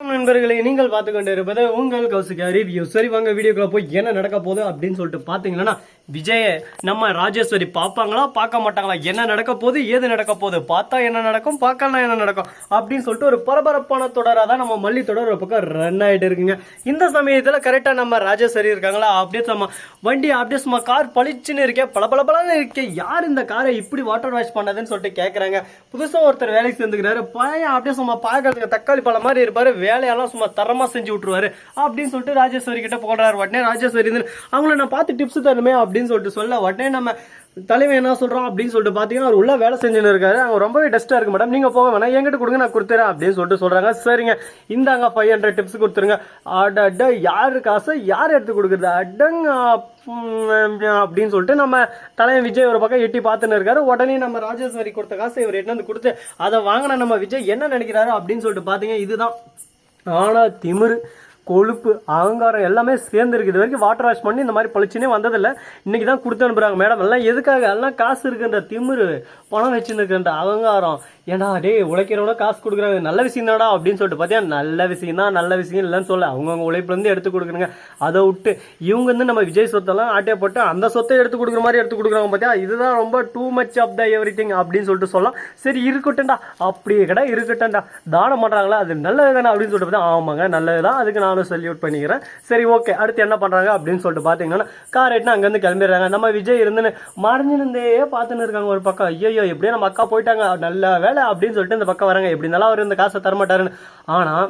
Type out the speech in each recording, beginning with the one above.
நண்பர்களை நீங்கள் பார்த்து கொண்டு இருப்பது உங்கள் கௌசிகா ரிவ்யூ சரி வாங்க வீடியோக்குள்ள போய் என்ன நடக்க போகுது அப்படின்னு சொல்லிட்டு பார்த்தீங்கன்னா விஜய நம்ம ராஜேஸ்வரி பார்ப்பாங்களா பார்க்க மாட்டாங்களா என்ன நடக்க போகுது ஏது நடக்க போகுது பார்த்தா என்ன நடக்கும் பார்க்கலாம் என்ன நடக்கும் அப்படின்னு சொல்லிட்டு ஒரு பரபரப்பான தொடராக தான் நம்ம மல்லி தொடர் ஒரு பக்கம் ரன் ஆகிட்டு இருக்குங்க. இந்த சமயத்தில் கரெக்டாக நம்ம ராஜேஸ்வரி இருக்காங்களா அப்படியே நம்ம வண்டி அப்படியே சும்மா கார் பளிச்சுன்னு இருக்கே பளபளபளன்னு இருக்கே யார் இந்த காரை இப்படி வாட்டர் வாஷ் பண்ணதுன்னு சொல்லிட்டு கேட்குறாங்க புதுசாக ஒருத்தர் வேலைக்கு சேர்ந்துக்கிறாரு பழைய அப்படியே சும்மா பார்க்கறதுக்கு தக்காளி பழம் மாதிரி இருப்பாரு வேலையெல்லாம் சும்மா தரமா செஞ்சு விட்டுருவாரு. அப்படின்னு சொல்லிட்டு ராஜேஸ்வரி கிட்ட போடுறாரு. உடனே ராஜேஸ்வரி அவங்கள நான் பார்த்து டிப்ஸ் தரணுமே அப்படின்னு சொல்லிட்டு சொல்ல உடனே நம்ம தலைவன் என்ன சொல்கிறோம் அப்படின்னு சொல்லிட்டு பார்த்தீங்கன்னா அவர் உள்ள வேலை செஞ்சுன்னு இருக்காரு. அவங்க ரொம்பவே டஸ்ட்டாக இருக்கு மேடம் நீங்கள் போக வேணாம். என்கிட்ட கொடுங்க நான் கொடுத்துறேன் அப்படின்னு சொல்லிட்டு சொல்கிறாங்க சரிங்க. இந்தாங்க ஃபைவ் ஹண்ட்ரட் டிப்ஸ் கொடுத்துருங்க. அட யார் காசு யார் எடுத்து கொடுக்குறது? அடங்க அப்படின்னு சொல்லிட்டு நம்ம தலைவன் விஜய் ஒரு பக்கம் எட்டி பார்த்துன்னு இருக்காரு. உடனே நம்ம ராஜேஸ்வரி கொடுத்த காசை இவர் எட்டு வந்து கொடுத்து அதை வாங்கின நம்ம விஜய் என்ன நினைக்கிறாரு? அப்படின்னு சொல்லிட்டு பார்த்தீங்க இதுதான் ஆனா திமிரு கொழுப்பு அகங்காரம் எல்லாமே சேர்ந்துருக்கு. இது வரைக்கும் வாட்டர் வாஷ் பண்ணி இந்த மாதிரி பளிச்சுனே வந்ததில்லை. இன்றைக்கி தான் கொடுத்து அனுப்புகிறாங்க மேடம் எல்லாம் எதுக்காக? எல்லாம் காசு இருக்குன்ற திமிரு பணம் வச்சுருக்கின்ற அகங்காரம். ஏன்னா டே உழைக்கிறவன காசு கொடுக்குறாங்க. நல்ல விஷயம் தான்டா அப்படின்னு சொல்லிட்டு பார்த்தியா நல்ல விஷயம் தான் நல்ல விஷயம் இல்லைன்னு சொல்ல அவங்கவுங்க உழைப்புலேருந்து எடுத்து கொடுக்குறாங்க அதை விட்டு இவங்க வந்து நம்ம விஜய் சொத்தெல்லாம் ஆட்டையை போட்டு அந்த சொத்தை எடுத்து கொடுக்குற மாதிரி எடுத்து கொடுக்குறாங்க பார்த்தியா இதுதான் ரொம்ப too much of the everything அப்படின்னு சொல்லிட்டு சொல்லலாம். சரி இருக்கட்டும்டா. அப்படியே கடை இருக்கட்டும்டா. தானம் பண்ணுறாங்களா அது நல்லது தானே அப்படின்னு சொல்லிட்டு பார்த்தா ஆமாங்க நல்லது தான் அதுக்கு நான் நானும் சல்யூட் பண்ணிக்கிறேன். சரி ஓகே அடுத்து என்ன பண்ணுறாங்க அப்படின்னு சொல்லிட்டு பார்த்தீங்கன்னா கார் எட்டுனா அங்கேருந்து கிளம்பிடுறாங்க. நம்ம விஜய் இருந்துன்னு மறைஞ்சிருந்தே பார்த்துன்னு இருக்காங்க ஒரு பக்கம். ஐயோ எப்படியோ நம்ம அக்கா போயிட்டாங்க. நல்ல வேலை அப்படின்னு சொல்லிட்டு இந்த பக்கம் வராங்க. எப்படி இருந்தாலும் அவர் இந்த காசை தரமாட்டாருன்னு. ஆனால்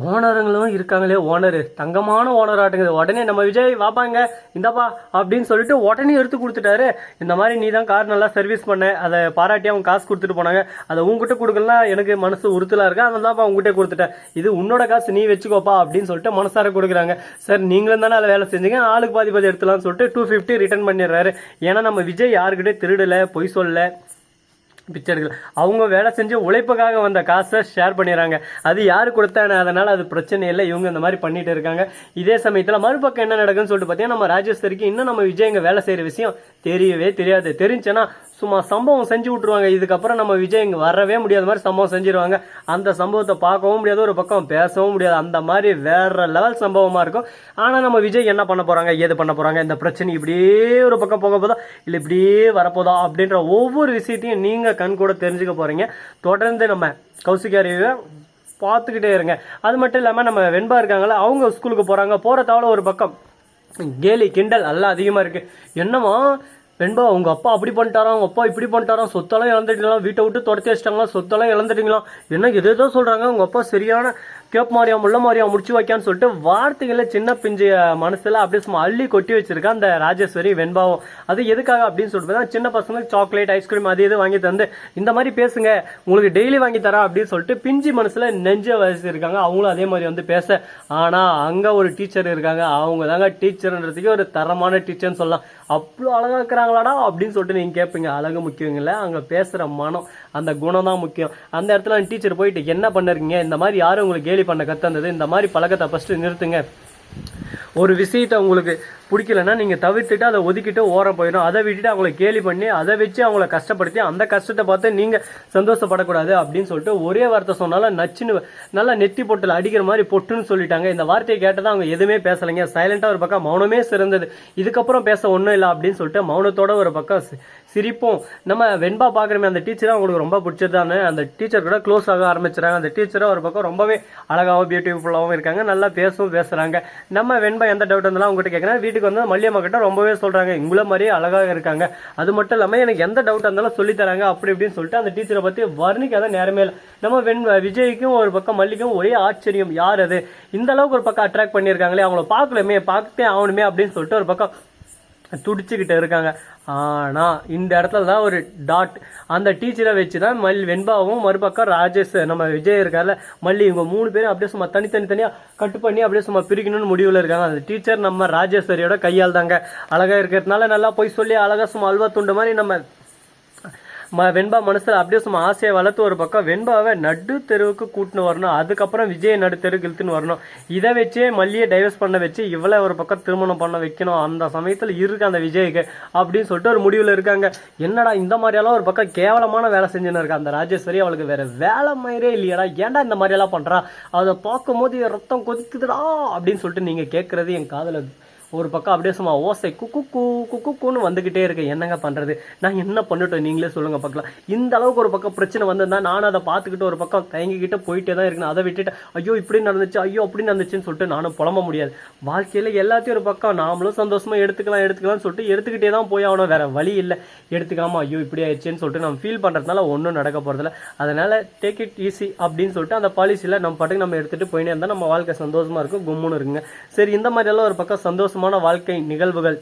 ஓனருங்களும் இருக்காங்களே ஓனரு. தங்கமான ஓனர் ஆட்டுங்குது உடனே நம்ம விஜய் வாப்பாங்க. இந்தாப்பா அப்படின்னு சொல்லிட்டு உடனே எடுத்து கொடுத்துட்டாரு. இந்த மாதிரி நீ தான் கார் நல்லா சர்வீஸ் பண்ண. அதை பாராட்டி அவங்க காசு கொடுத்துட்டு போனாங்க. அதை உங்ககிட்ட கொடுக்கலாம் எனக்கு மனசு உறுத்தலாக இருக்கு? அதனால தான்ப்பா உங்ககிட்ட கொடுத்துட்டேன். இது உன்னோட காசு நீ வச்சுக்கோப்பா அப்படின்னு சொல்லிட்டு மனசார கொடுக்குறாங்க. சார் நீங்களும் தானே அதில் வேலை செஞ்சீங்க? ஆளுக்கு பாதி பாதி எடுத்துலாம்னு சொல்லிட்டு டூ ஃபிஃப்டி ரிட்டர்ன் பண்ணிடுறாரு. ஏன்னா நம்ம விஜய் யாருக்கிட்டே திருடலை பொய் சொல்லலை. பிச்சை எடுக்கல அவங்க வேலை செஞ்சு உழைப்புக்காக வந்த காசை ஷேர் பண்ணிடுறாங்க. அது யார் கொடுத்தானே? அதனால் அது பிரச்சனை இல்லை. இவங்க இந்த மாதிரி பண்ணிட்டு இருக்காங்க. இதே சமயத்தில் மறுபக்கம் என்ன நடக்குன்னு சொல்லிட்டு பார்த்தீங்கன்னா நம்ம ராஜேஸ்வரிக்கு இன்னும் நம்ம விஜய் இங்கே வேலை செய்யற விஷயம் தெரியவே தெரியாது. தெரிஞ்சுன்னா சும்மா சம்பவம் செஞ்சு விட்டுருவாங்க. இதுக்கப்புறம் நம்ம விஜய் இங்கே வரவே முடியாத மாதிரி சம்பவம் செஞ்சிருவாங்க. அந்த சம்பவத்தை பார்க்கவும் முடியாது ஒரு பக்கம் பேசவும் முடியாது. அந்த மாதிரி வேற லெவல் சம்பவமாக இருக்கும். ஆனால் நம்ம விஜய் என்ன பண்ண போகிறாங்க ஏது பண்ண போகிறாங்க இந்த பிரச்சனை இப்படியே ஒரு பக்கம் போக போதா இல்லை இப்படியே வரப்போதா அப்படின்ற ஒவ்வொரு விஷயத்தையும் நீங்கள் கண் கூட தெரிஞ்சுக்க போகிறீங்க தொடர்ந்து நம்ம கௌசிகா பார்த்துக்கிட்டே இருங்க. அது மட்டும் இல்லாமல் நம்ம வெண்பா இருக்காங்களா அவங்க ஸ்கூலுக்கு போகிறாங்க போகிற தவிர ஒரு பக்கம் கேலி கிண்டல் எல்லாம் அதிகமாக இருக்குது என்னமோ வெண்பா உங்க அப்பா அப்படி பண்ணிட்டாராம் உங்க அப்பா இப்படி பண்ணிட்டாராம் சொத்தெல்லாம் இழந்துட்டீங்களா வீட்டை விட்டு தொடச்சி வச்சிட்டாங்களா சொத்தெல்லாம் இழந்துட்டீங்களா? என்ன எது எதோ சொல்றாங்க. உங்க அப்பா சரியான கேப் மாதிரியா முள்ள மாதிரியா முடிச்சு வைக்கான்னு சொல்லிட்டு வார்த்தைகளை சின்ன பிஞ்சு மனசுல அப்படியே சும்மா அள்ளி கொட்டி வச்சிருக்கா அந்த ராஜேஸ்வரி வெண்பாவும். அது எதுக்காக அப்படின்னு சொல்லிட்டு சின்ன பசங்களுக்கு சாக்லேட் ஐஸ்கிரீம் அது இது வாங்கி தந்து இந்த மாதிரி பேசுங்க உங்களுக்கு டெய்லி வாங்கி தரேன் அப்படின்னு சொல்லிட்டு பிஞ்சு மனசுல நெஞ்ச வச்சிருக்காங்க. அவங்களும் அதே மாதிரி வந்து பேச ஆனா அங்க ஒரு டீச்சர் இருக்காங்க. அவங்க தாங்க டீச்சர்ன்றதுக்கு ஒரு தரமான டீச்சர்னு சொல்லலாம். அவ்வளோ அழகா இருக்கிறாங்களாடா அப்படின்னு சொல்லிட்டு நீங்க கேட்பீங்க அழகு முக்கியம் இல்லை அங்க பேசுற மனம். அந்த குணம் தான் முக்கியம். அந்த இடத்துல டீச்சர் போயிட்டு என்ன பண்ணிருக்கீங்க? இந்த மாதிரி யாரும் உங்களுக்கு கேலி பண்ண கத்தந்தது இந்த மாதிரி பழக்கத்தை ஃபஸ்ட்டு நிறுத்துங்க. ஒரு விஷயத்தை உங்களுக்கு பிடிக்கலன்னா நீங்கள் தவிர்த்துட்டு அதை ஒதுக்கிட்டு ஓரம் போயிடும் அதை விட்டுட்டு அவங்கள கேலி பண்ணி அதை வச்சு அவங்கள கஷ்டப்படுத்தி அந்த கஷ்டத்தை பார்த்து நீங்கள் சந்தோஷப்படக்கூடாது அப்படின்னு சொல்லிட்டு ஒரே வார்த்தை சொன்னாலும் நச்சுன்னு நல்லா நெத்தி பொட்டில் அடிக்கிற மாதிரி பொட்டுன்னு சொல்லிட்டாங்க. இந்த வார்த்தையை கேட்டதான் அவங்க எதுவுமே பேசலைங்க. சைலண்டாக ஒரு பக்கம் மௌனமே சிறந்தது. இதுக்கப்புறம் பேச ஒன்றும் இல்லை அப்படின்னு சொல்லிட்டு மௌனத்தோட ஒரு பக்கம் சிரிப்போம். நம்ம வெண்பா பார்க்குறமே அந்த டீச்சரை அவங்களுக்கு ரொம்ப பிடிச்சதானே அந்த டீச்சர் கூட க்ளோஸ் ஆக ஆரம்பிச்சுறாங்க. அந்த டீச்சரை ஒரு பக்கம் ரொம்பவே அழகாகவும் பியூட்டிஃபுல்லாகவும் இருக்காங்க. நல்லா பேசவும் பேசுகிறாங்க நம்ம வெண்பா எந்த டவுட் இருந்தாலும் அவங்ககிட்ட கேட்குறேன் வீட்டுக்கு வந்து மல்லியம்மா கிட்ட ரொம்பவே சொல்கிறாங்க இங்குள்ள மாதிரியே அழகாக இருக்காங்க. அது மட்டும் இல்லாமல் எனக்கு எந்த டவுட் இருந்தாலும் சொல்லித்தராங்க அப்படி இப்படின்னு சொல்லிட்டு அந்த டீச்சரை பற்றி வர்ணிக்காத நேரமே இல்லை. நம்ம வெண் விஜய்க்கும் ஒரு பக்கம் மல்லிக்கும் ஒரே ஆச்சரியம். யார் அது? இந்த அளவுக்கு ஒரு பக்கம் அட்ராக்ட் பண்ணியிருக்காங்களே. அவங்கள பார்க்கலமே பார்த்தே ஆகணுமே அப்படின்னு சொல்லிட்டு ஒரு பக்கம் துடிச்சுக்கிட்டு இருக்காங்க. ஆனா இந்த இடத்துல தான் ஒரு டாட் அந்த டீச்சரை வச்சு தான் மல் வெண்பாவும் மறுபக்கம் ராஜேஷ் நம்ம விஜய் இருக்கார்ல மல்லி இவங்க மூணு பேரும் அப்படியே சும்மா தனித்தனி கட்டு பண்ணி அப்படியே சும்மா பிரிக்கணும்னு முடிவில் இருக்காங்க. அந்த டீச்சர் நம்ம ராஜேஸ்வரியோட கையால் தாங்க அழகா இருக்கிறதுனால நல்லா போய் சொல்லி அழகா சும்மா அல்வா துண்டு மாதிரி நம்ம ம வெண்பா மனசுல அப்படியே சும்மா ஆசையை வளர்த்து ஒரு பக்கம் வெண்பாவை நடு தெருவுக்கு கூட்டின்னு வரணும். அதுக்கப்புறம் விஜய் நடு தெருவுக்கு இழுத்துன்னு வரணும். இதை வச்சே மல்லியை டைவர்ஸ் பண்ண வச்சு இவ்வளோ ஒரு பக்கம் திருமணம் பண்ண வைக்கணும். அந்த சமயத்துல இருக்கு அந்த விஜய்க்கு அப்படின்னு சொல்லிட்டு ஒரு முடிவுல இருக்காங்க. என்னடா இந்த மாதிரியெல்லாம் ஒரு பக்கம் கேவலமான வேலை செஞ்சுன்னு இருக்கா அந்த ராஜேஸ்வரி? அவளுக்கு வேற வேலை மாதிரியே இல்லையாடா. ஏன்டா இந்த மாதிரியெல்லாம் பண்றா? அதை பார்க்கும்போது என் ரத்தம் கொதிக்குதுடா அப்படின்னு சொல்லிட்டு நீங்க கேட்கறது என் காதுல ஒரு பக்கம் அப்படியே சும்மா ஓசை குக்கு கூ குக்கு வந்துக்கிட்டே வந்துகிட்டே இருக்கு. என்னங்க பண்ணுறது நான் என்ன பண்ணிட்டோம்? நீங்களே சொல்லுங்கள் பார்க்கலாம். இந்த அளவுக்கு ஒரு பக்கம் பிரச்சனை வந்திருந்தா நானும் அதை பார்த்துக்கிட்டு ஒரு பக்கம் தயங்கிக்கிட்டு போயிட்டே தான் இருக்கணும். அதை விட்டுட்டு ஐயோ இப்படி நடந்துச்சு ஐயோ அப்படி நடந்துச்சுன்னு சொல்லிட்டு நானும் புலம்ப முடியாது. வாழ்க்கையில் எல்லாத்தையும் ஒரு பக்கம் நாமளும் சந்தோஷமாக எடுத்துக்கலாம் எடுத்துக்கலாம்னு சொல்லிட்டு எடுத்துக்கிட்டே தான் போய் ஆகணும். வேறு வழி இல்லை. எடுத்துக்காமல் ஐயோ இப்படி ஆயிடுச்சுன்னு சொல்லிட்டு நம்ம ஃபீல் பண்ணுறதுனால ஒன்றும் நடக்க போகிறதில்ல அதனால் டேக் இட் ஈஸி அப்படின்னு சொல்லிட்டு அந்த பாலிசியில் நம்ம பாட்டுக்கு நம்ம எடுத்துகிட்டு போயினே இருந்தால் நம்ம வாழ்க்கை சந்தோஷமாக இருக்கும் கும்முன்னு இருக்குங்க. சரி இந்த மாதிரி எல்லாம் ஒரு பக்கம் சந்தோஷமான வாழ்க்கை நிகழ்வுகள்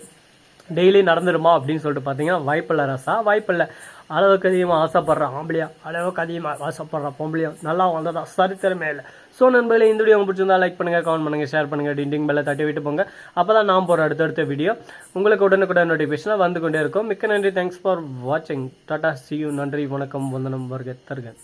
டெய்லி நடந்துருமா அப்படின்னு சொல்லிட்டு பார்த்தீங்கன்னா வாய்ப்பில்லை ரசா வாய்ப்பில்லை. அளவுக்கு அதிகமாக ஆசைப்படுற ஆம்பளையா அளவுக்கு அதிகமாக ஆசைப்படுற பொம்பளையா நல்லா வந்ததா சரித்திரமே இல்லை. ஸோ நண்பர்களே இந்த வீடியோ உங்களுக்கு பிடிச்சிருந்தா லைக் பண்ணுங்கள் கமெண்ட் பண்ணுங்கள் ஷேர் பண்ணுங்கள் டிண்டிங் பெல்லை தட்டி விட்டு போங்க. அப்போ தான் நான் போகிற அடுத்தடுத்த வீடியோ உங்களுக்கு உடனுக்குடன் நோட்டிஃபிகேஷனாக வந்து கொண்டே இருக்கும். மிக்க நன்றி. தேங்க்ஸ் ஃபார் வாட்சிங் டாடா சி யூ நன்றி வணக்கம். வந்தனம் வருக தருகன்